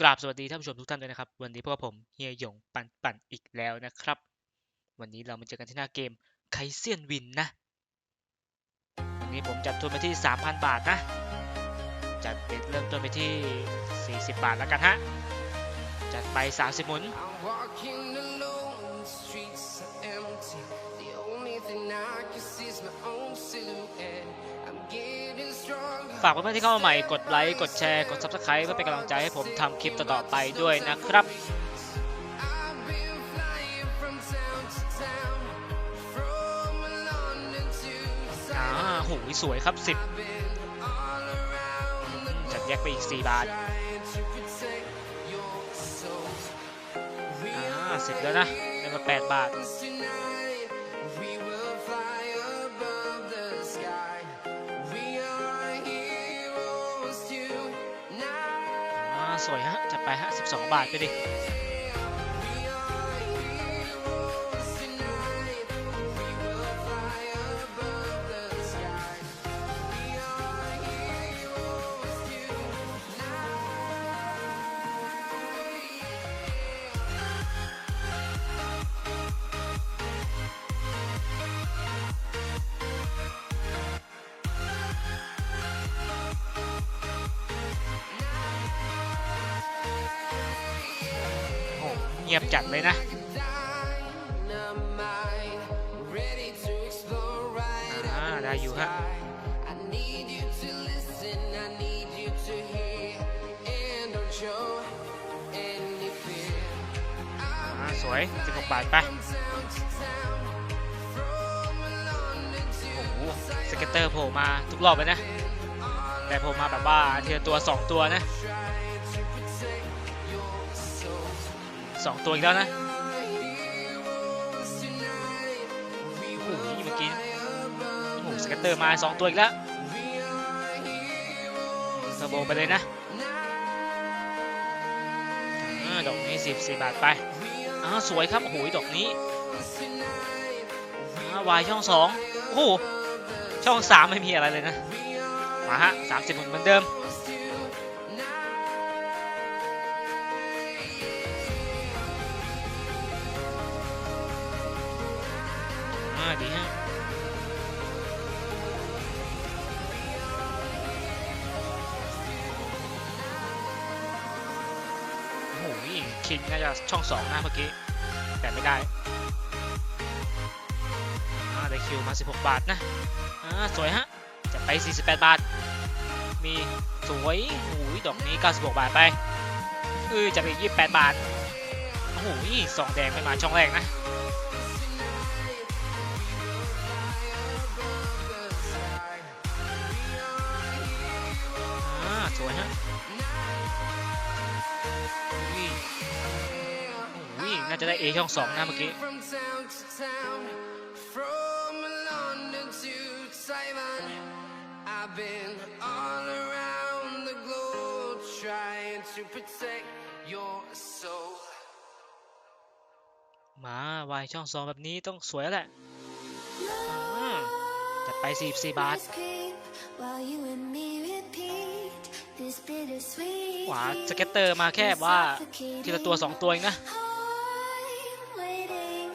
กราบสวัสดีท่านผู้ชมทุกท่านด้วยนะครับ วันนี้พวกผมเฮียหยงปันปันอีกแล้วนะครับ วันนี้เรามาเจอกันที่หน้าเกมไคเซียนวินนะวันนี้ผมจัดทุนไปที่ 3,000 บาทนะ จัดเป็นเริ่มต้นไปที่ 40 บาทแล้วกันฮะ จัดไป 30 หมุน ฝากเพื่อนๆที่เข้ามาใหม่กดไลค์ กดแชร์ กด Subscribe เพื่อเป็นกำลังใจให้ผมทำคลิปต่อๆไปด้วยนะครับ I've been flying from town to town, from London to อ่า Taiwan. โหสวยครับ 10 จัดแยกไปอีก 4 บาทอ่า10 แล้วนะได้มา 8 บาท ไปฮะ12 บาทไปดิ งียบจัดเลยนะได้อยู่ฮะสวย16บาทไปโอ้โหสเก็ตเตอร์โผล่มาทุกรอบเลยนะ แต่โผล่มาแบบว่าเทียตัว 2 ตัวนะ soul. 2ตัวอีกแล้วนะโอ้โหเมื่อกี้โอ้โหสเก็ตเตอร์มา2ตัวอีกแล้ว We are heroes เทอร์โบไปเลยนะอดอกนี้14บสี่บาทไปอ้าวสวยครับโอ้โหดอกนี้วายช่อง2โอ้โหช่อง3ไม่มีอะไรเลยนะมาฮะ30หมุนเหมือนเดิม อ่าดีฮะโอ้โหคิงน่าจะช่องสองนะเมื่อกี้ แต่ไม่ได้อ่าได้คิวมา 16 บาทนะอ่าสวยฮะ จะไป 48 บาท มีสวยโอ้โหดอกนี้ 96 บาทไปเออจะไป 28 บาทโอ้โหสองแดงไม่มาช่องแรกนะ สวยฮะวิวิน่าจะได้เอช่องสองนะเมื่อกี้มาวายช่องสองแบบนี้ต้องสวยแหละจัดไปสี่สี่บาท repeat this bittersweet หวาสเก็ตเตอร์มาแค่ว่า ทีละตัว2ตัวเองนะ I'm waiting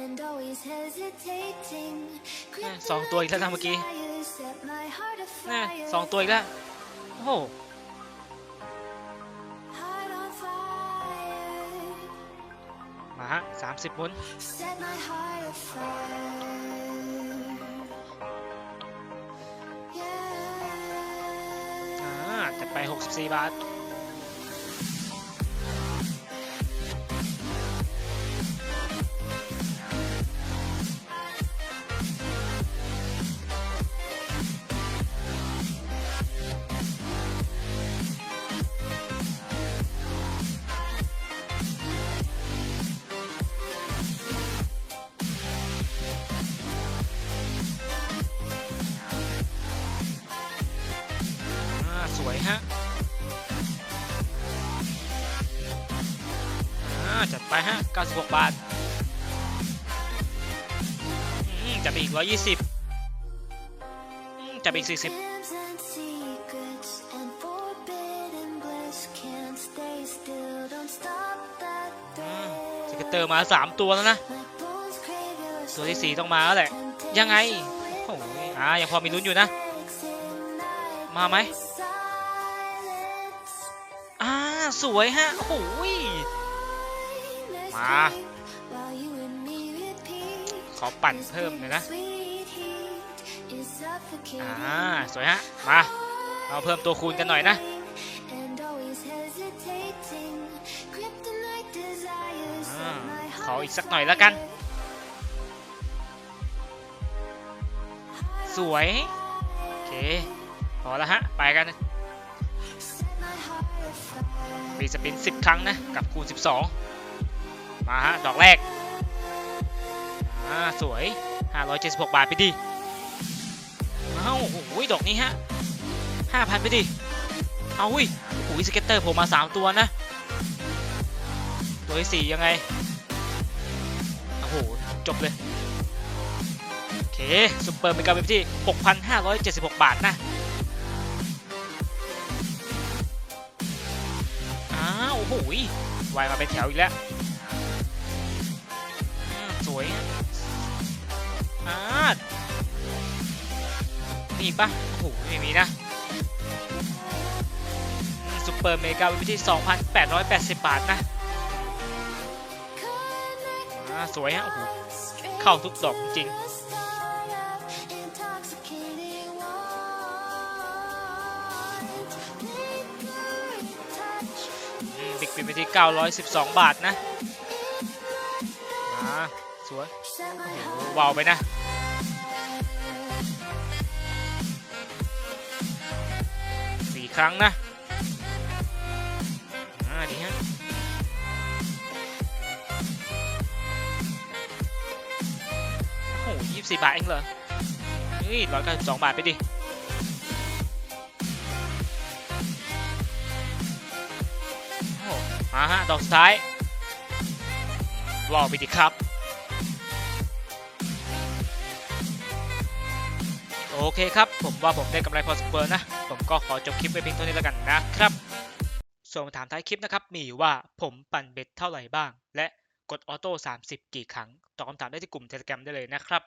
and always hesitating แน่สองตัวอีกแล้วนะเมื่อกี้ Kryptonite set my heart แน่ afire สองตัวอีกแล้ว โอ้โห Heart on fire มาฮะ30หมุน Set my heart 64 บาท สวยฮะอ่าจัดไปฮะ 96 บาทอืมจัดไปอีก 120อืมจัดไปอีก 40เตอร์มาสามตัวแล้วนะ ตัวที่สี่ต้องมาแล้วแหละ ยังไง โอ้ยอ่ายังพอมีลุ้นอยู่นะ มาไหม สวยฮะโอ้โหยมาขอปั่นเพิ่มหน่อยนะอ่าสวยฮะมาเอาเพิ่มตัวคูณกันหน่อยนะอขออีกสักหน่อยแล้วกัน สวย โอเค พอแล้วฮะ ไปกัน มีสปิน 10 ครั้งนะ กับคูณ 12 มาฮะ ดอกแรก อ่า สวย 576 บาทไปดิเอ้าโอ้โหดอกนี้ฮะ 5,000 ไปดิ เอาอุ้ยโอ้ยสเก็ตเตอร์ผมมา 3 ตัวนะ ตัวที่ 4 ยังไง โอ้โห จบเลย โอเคซุปเปอร์เมกาเว็บที่ 6,576 บาทนะ โอ้โหยวายมาเป็นแถวอีกแล้วสวยอ่ามีอีกปะโอ้โหไม่มีนะอืมซุปเปอร์เมกาว็บที่2,880 บาทนะอ่าสวยฮะโอ้โหเข้าทุกดอกจริง บิ๊กปินไปที่ 912 บาทนะอ่าสวยโอ้าวไปนะสี่ครั้งนะอ่าดีฮะโอ้โหยี่สิบสี่บาทเองเหรอเฮ้ยร้อยเก้าสิบสองบาทไปดิ มาฮะดอกสุดท้ายรอไปดิครับ โอเคครับ ผมว่าผมได้กำไรพอสมควรนะ ผมก็ขอจบคลิปไว้เพียงเท่านี้แล้วกันนะครับส่วนคำถามท้ายคลิปนะครับ มีอยู่ว่าผมปั่นเบ็ดเท่าไหร่บ้าง และกดออโต้30 กี่ครั้งตอบคำถามได้ที่กลุ่มเทเล gram ได้เลยนะครับ